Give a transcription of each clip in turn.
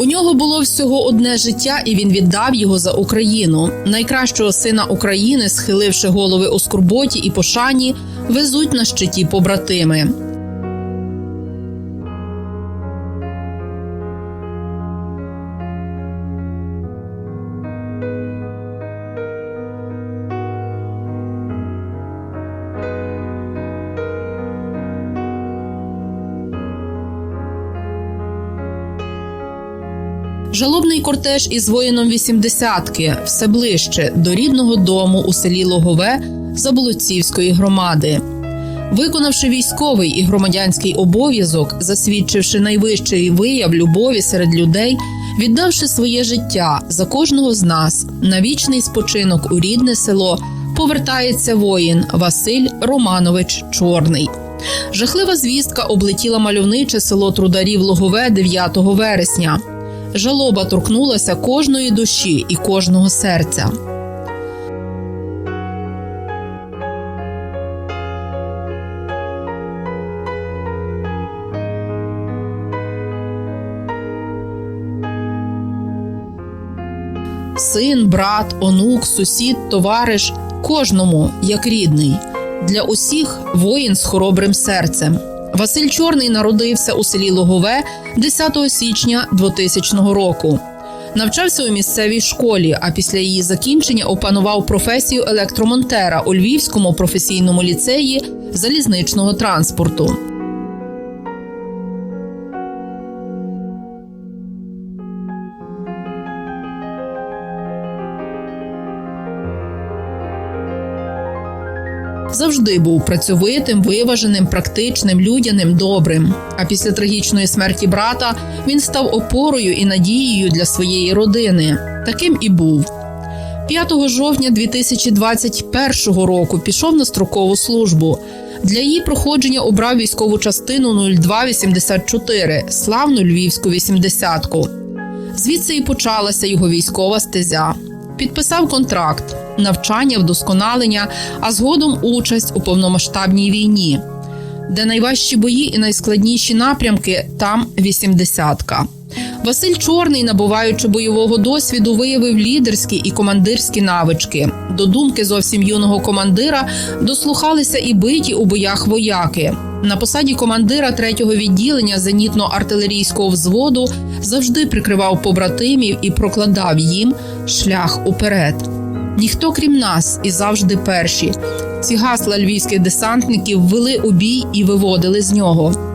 У нього було всього одне життя, і він віддав його за Україну. Найкращого сина України, схиливши голови у скорботі і пошані, везуть на щиті побратими. Жалобний кортеж із воїном вісімдесятки все ближче до рідного дому у селі Логове Заболоцівської громади. Виконавши військовий і громадянський обов'язок, засвідчивши найвищий вияв любові серед людей, віддавши своє життя за кожного з нас на вічний спочинок у рідне село, повертається воїн Василь Романович Чорний. Жахлива звістка облетіла мальовниче село Трударів Логове 9 вересня. Жалоба торкнулася кожної душі і кожного серця. Син, брат, онук, сусід, товариш кожному як рідний. Для усіх воїн з хоробрим серцем. Василь Чорний народився у селі Логове 10 січня 2000 року. Навчався у місцевій школі, а після її закінчення опанував професію електромонтера у Львівському професійному ліцеї залізничного транспорту. Завжди був працьовитим, виваженим, практичним, людяним, добрим. А після трагічної смерті брата він став опорою і надією для своєї родини. Таким і був. 5 жовтня 2021 року пішов на строкову службу. Для її проходження обрав військову частину 0284 славну львівську вісімдесятку. Звідси і почалася його військова стезя. Підписав контракт, навчання, вдосконалення, а згодом участь у повномасштабній війні, де найважчі бої і найскладніші напрямки там вісімдесятка. Василь Чорний, набуваючи бойового досвіду, виявив лідерські і командирські навички. До думки зовсім юного командира дослухалися і биті у боях вояки. На посаді командира третього відділення зенітно-артилерійського взводу завжди прикривав побратимів і прокладав їм шлях уперед. Ніхто крім нас і завжди перші. Ці гасла львівських десантників вели у бій і виводили з нього.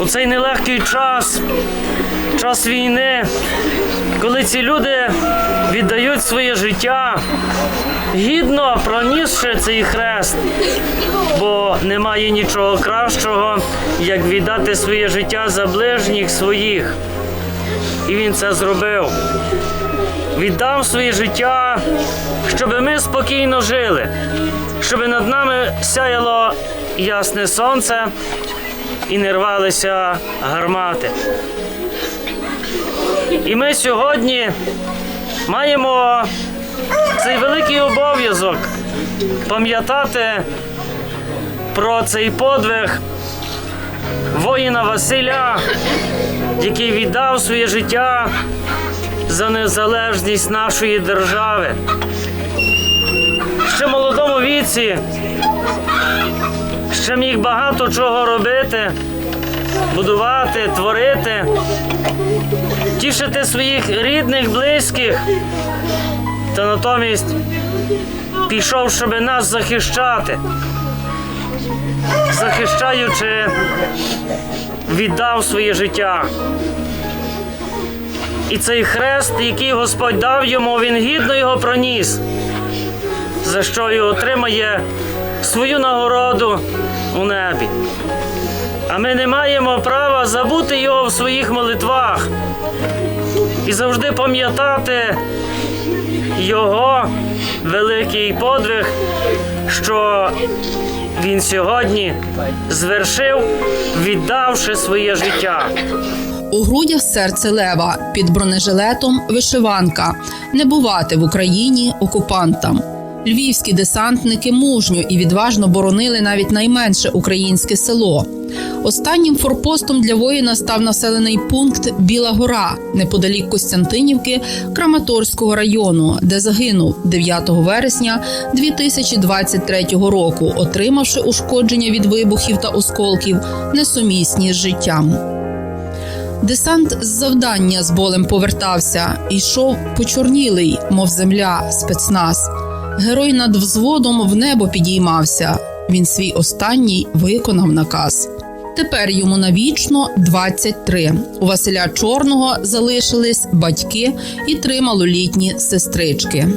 У цей нелегкий час, час війни, коли ці люди віддають своє життя, гідно пронісши цей хрест, бо немає нічого кращого, як віддати своє життя за ближніх своїх. І він це зробив. Віддав своє життя, щоб ми спокійно жили, щоб над нами сяяло ясне сонце і не рвалися гармати. І ми сьогодні маємо цей великий обов'язок пам'ятати про цей подвиг воїна Василя, який віддав своє життя за незалежність нашої держави. ще молодому віці ще міг багато чого робити, будувати, творити, тішити своїх рідних, близьких, та натомість пішов, щоб нас захищати, захищаючи, віддав своє життя. І цей хрест, який Господь дав йому, він гідно його проніс, за що й отримає свою нагороду у небі. А ми не маємо права забути його в своїх молитвах і завжди пам'ятати його великий подвиг, що він сьогодні звершив, віддавши своє життя. У грудях серце лева під бронежилетом вишиванка не бувати в Україні окупантам. Львівські десантники мужньо і відважно боронили навіть найменше українське село. Останнім форпостом для воїна став населений пункт Біла Гора неподалік Костянтинівки Краматорського району, де загинув 9 вересня 2023 року, отримавши ушкодження від вибухів та осколків, несумісні з життям. Десант з завдання з болем повертався, йшов почорнілий, мов земля, спецназ. Герой над взводом в небо підіймався. Він свій останній виконав наказ. Тепер йому навічно 23. У Василя Чорного залишились батьки і три малолітні сестрички.